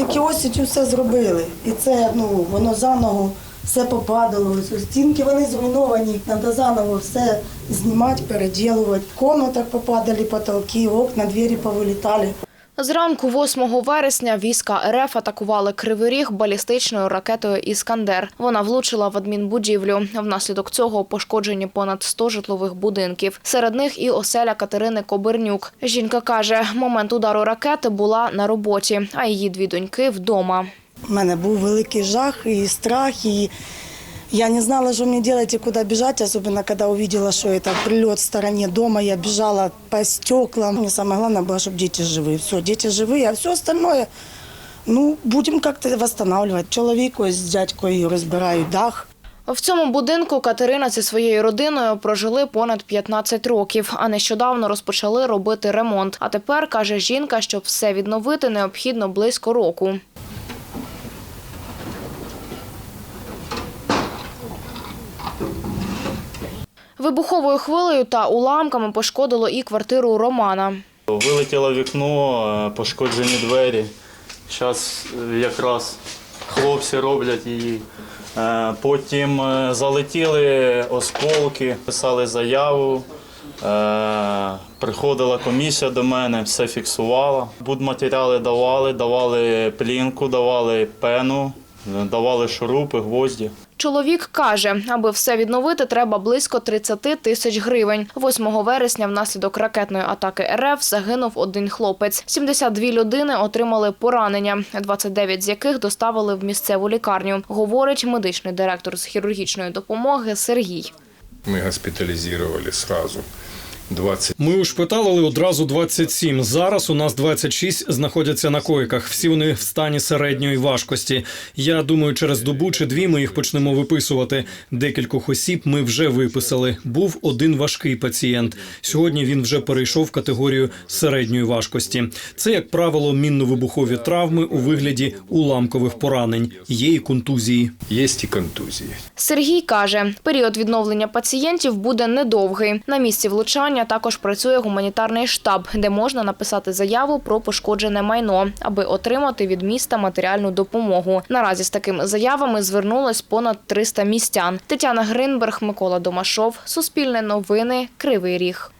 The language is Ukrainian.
тільки осінь все зробили. І це ну, воно заново все попадало. Стінки вони зруйновані, треба заново все знімати, переділувати. В комнатах попадали потолки, окна, двері повилітали. Зранку 8 вересня війська РФ атакували Кривий Ріг балістичною ракетою «Іскандер». Вона влучила в адмінбудівлю. Внаслідок цього пошкоджені понад 100 житлових будинків. Серед них і оселя Катерини Кобернюк. Жінка каже, момент удару ракети була на роботі, а її дві доньки вдома. У мене був великий жах і страх, і я не знала, що мені робити і куди біжати, особливо коли увидела, що це прильот в стороні дома. Я біжала по стеклам. Мені саме головне було, щоб діти живі. Все, діти живі, а все остальное, ну, будемо як-то відновлювати. Чоловік ось з дядькою розбирають дах. В цьому будинку Катерина зі своєю родиною прожили понад 15 років, а нещодавно розпочали робити ремонт. А тепер, каже жінка, щоб все відновити, необхідно близько року. Вибуховою хвилею та уламками пошкодило і квартиру Романа. Вилетіло вікно, е, пошкоджені двері. Зараз якраз хлопці роблять її. Е, Потім е, залетіли осколки, писали заяву. Е, Приходила комісія до мене, все фіксувала. Будматеріали давали, давали плінку, давали пену, е, давали шурупи, гвозді. Чоловік каже, аби все відновити, треба близько 30 тисяч гривень. 8 вересня внаслідок ракетної атаки РФ загинув один хлопець. 72 людини отримали поранення, 29 з яких доставили в місцеву лікарню, говорить медичний директор з хірургічної допомоги Сергій. Ми госпіталізували сразу 20 Ми ушпиталили одразу 27. Зараз у нас 26 знаходяться на койках. Всі вони в стані середньої важкості. Я думаю, через добу чи дві ми їх почнемо виписувати. Декількох осіб ми вже виписали. Був один важкий пацієнт. Сьогодні він вже перейшов в категорію середньої важкості. Це, як правило, мінно-вибухові травми у вигляді уламкових поранень. Є і контузії. Есть и контузии. Сергій каже, період відновлення пацієнтів буде недовгий. На місці влучання також працює гуманітарний штаб, де можна написати заяву про пошкоджене майно, аби отримати від міста матеріальну допомогу. Наразі з такими заявами звернулось понад 300 містян. Тетяна Гринберг, Микола Домашов, Суспільне новини, Кривий Ріг.